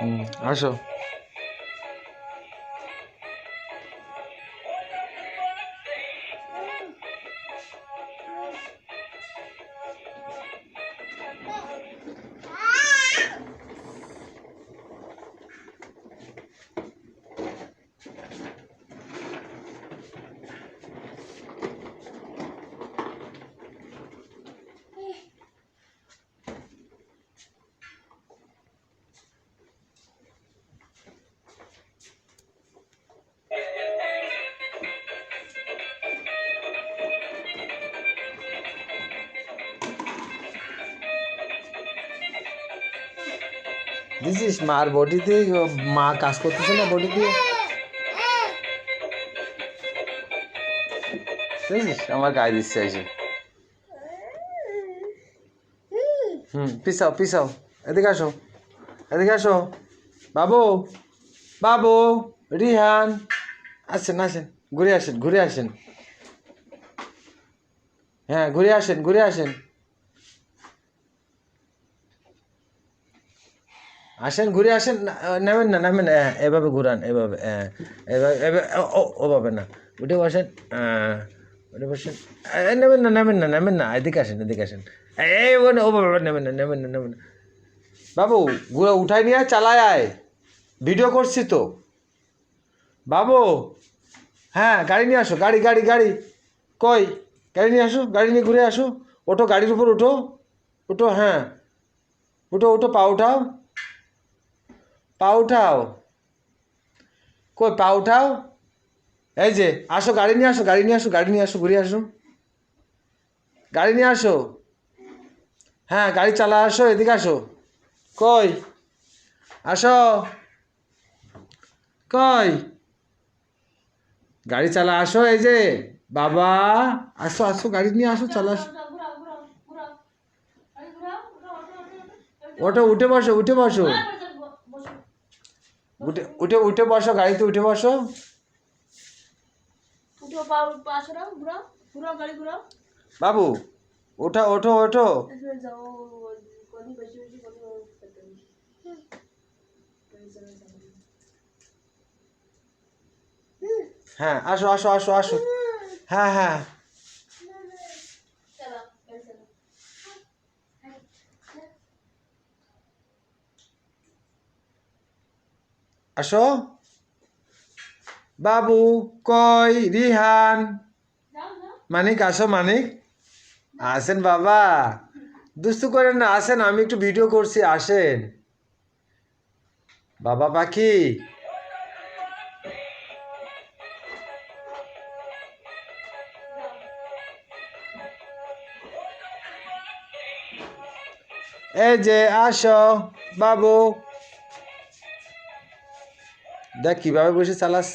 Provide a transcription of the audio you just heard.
হুম আসো দিছিস মার বডিতে মা কাজ করতেছে না বডি দিয়ে আমার গায়ে দিচ্ছে এসে হুম পিসাও পিসাও এদিকে আসো এদিকে আসো। বাবু বাবু, রিহান। আসেন আসেন, ঘুরে আসেন ঘুরে আসেন। হ্যাঁ ঘুরে আসেন ঘুরে আসেন। আসেন ঘুরে আসেন নামেন না নামেন এভাবে ঘুরান এভাবে এভাবে ও- ও ওভাবে না। উঠে বসেন উঠে বসেন নেবেন না নেবেন না নেবেন না এদিকে আসেন এদিকে আসেন। এই ও না, ওভাবে নেবেন না নেবেন না নেবেন না। বাবু ঘুরে উঠাই নিয়ে চালায় আয়। ভিডিও করছি তো। বাবু হ্যাঁ গাড়ি নিয়ে আসো গাড়ি গাড়ি গাড়ি। কই? গাড়ি নিয়ে আসো গাড়ি নিয়ে ঘুরে আসো। ওঠো গাড়ির উপর ওঠো। ওঠো হ্যাঁ। উঠো উঠো পা উঠাও। পা উঠাও কই পা উঠাও এই যে আসো গাড়ি নিয়ে আসো গাড়ি নিয়ে আসো গাড়ি নিয়ে আসো ঘুরে আসো গাড়ি নিয়ে আসো হ্যাঁ গাড়ি চালা আসো এদিকে আসো কই আসো কই গাড়ি চালা আসো এই যে বাবা আসো আসো গাড়ি নিয়ে আসো চালা আসো ওটো উঠে বসো উঠে বসো উঠে উঠে উঠে বসো গাড়িতে উঠে বসো। বাবু ওঠা ওঠো ওঠো। হ্যাঁ আসো আসো আসো আসো। হ্যাঁ হ্যাঁ। আসো। বাবু, কই, রিহান? মানিক, আসো মানিক। আসেন বাবা। দুস্তু করেন না, আসেন, আমি একটু ভিডিও করছি, আসেন। বাবা পাখি। এই যে, আসো, বাবু। দেখ কীভাবে বসে চালাচ্ছ।